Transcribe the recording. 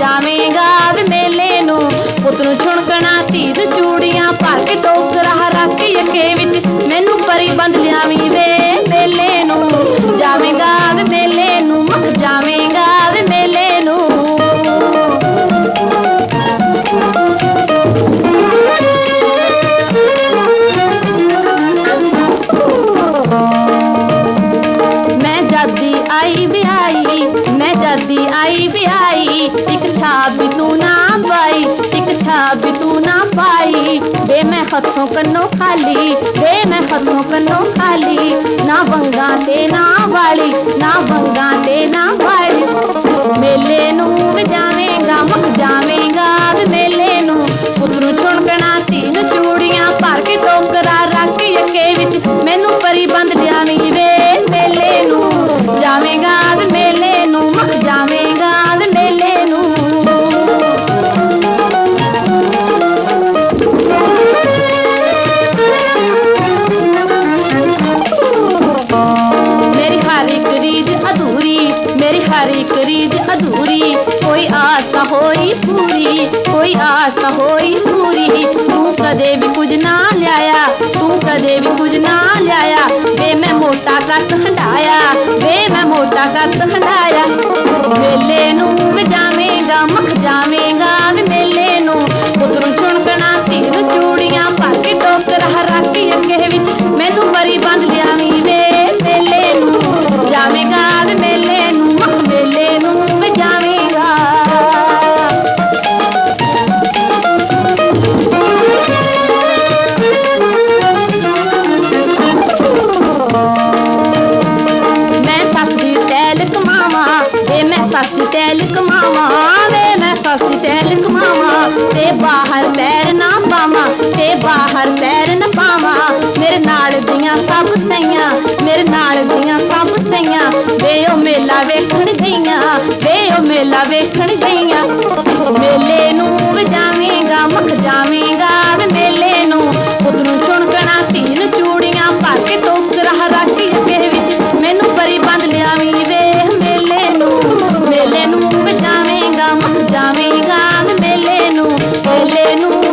ਜਾਵੇਂਗਾ ਵੇ ਮੇਲੇ ਨੂੰ। ਪੁੱਤ ਨੂੰ ਛੁਣਕਣਾ ਧੀ ਚੂੜੀਆਂ ਭਰ ਕੇ ਟੋਕਰਾ ਰੱਖ ਕੇ ਵਿੱਚ। ਮੈਨੂੰ ਪਰੀ ਬੰਦ ਲਿਆਵੀਂ ਵੇ। ਵਿਆਹੀ ਇੱਕ ਛਾਪ ਤੂੰ ਨਾ ਪਾਈ, ਇੱਕ ਛਾਪ ਤੂੰ ਨਾ ਪਾਈ। ਵੇ ਮੈਂ ਹੱਥੋਂ ਕੰਨੋਂ ਖਾਲੀ, ਵੇ ਮੈਂ ਹੱਥੋਂ ਕੰਨੋਂ ਖਾਲੀ। ਨਾ ਵੰਗਾ ਤੇ ਨਾ ਵਾਲੀ, ਨਾ ਵੰਗਾ ਤੇ ਨਾ ਵਾਲੀ। ਮੇਲੇ ਨੂੰ ਵੀ ਜਾਵੇਂਗਾ ਮਖ ਜਾਵੇਂਗਾ ਵੇ ਮੇਲੇ ਨੂੰ। ਪੁੱਤ ਨੂੰ ਛੁਣਕਣਾ ਤੀਨ ਚੂੜੀਆਂ, ਭਰ ਕੇ ਟੋਕਰਾ ਰੱਖ ਕੇ ਵਿੱਚ। ਮੈਨੂੰ ਪਰੀ ਬੰਦ ਜਾਵੀਂ ਮੇਰੀ ਹਰ ਇੱਕ ਰੀਝ ਅਧੂਰੀ। ਕੋਈ ਆਸ ਨਾ ਹੋਈ ਪੂਰੀ, ਕੋਈ ਆਸ ਨਾ ਹੋਈ ਪੂਰੀ। ਤੂੰ ਕਦੇ ਵੀ ਕੁਝ ਨਾ ਲਿਆਇਆ, ਤੂੰ ਕਦੇ ਵੀ ਕੁਝ ਨਾ ਲਿਆਇਆ। ਵੇ ਮੈਂ ਮੋਟਾ ਕੱਟ ਹੰਡਾਇਆ ਵੇ ਮੈਂ ਮੋਟਾ ਕੱਟ ਹੰਡਾਇਆ ਵੇਲੇ ਨੂੰ ਵੀ ਜਾਵੇਂਗਾ, ਮਖ ਜਾਵੇਂਗਾ। ਮੈਂ ਕਮਾਵਾਂ, ਵੇ ਮੈਂ ਸੱਸ ਦੀ ਤੈਲ ਕਮਾਵਾਂ, ਤੇ ਬਾਹਰ ਪੈਰ ਨਾ ਪਾਵਾਂ, ਤੇ ਬਾਹਰ ਪੈਰ ਨਾ ਪਾਵਾਂ। ਮੇਰੇ ਨਾਲ ਦੀਆਂ ਸਭ ਸਈਆਂ, ਮੇਰੇ ਨਾਲ ਦੀਆਂ ਸਭ ਸਈਆਂ, ਵੇ ਉਹ ਮੇਲਾ ਵੇਖਣ ਗਈਆਂ, ਵੇ ਉਹ ਮੇਲਾ ਵੇਖਣ ਗਈਆਂ। ਮੇਲੇ ਨੂੰ ਵੀ ਮਖ ਜਾਵੇਂਗਾ, ਵੇ ਮੇਲੇ ਨੂੰ। ਪੁੱਤ ਨੂੰ ਛੁਣਕਣਾ ਧੀ ਨੂੰ ਚੂੜੀਆਂ ਭਰ ਕੇ ਟੋਕਰਾ ਰੱਖ ਕੇ ਅੱਗੇ ਵਿੱਚ। ਮੈਨੂੰ ਪਰੀ ਬੰਦ ਲਿਆਵੀਂ ਮੇਲੇ ਨੂੰ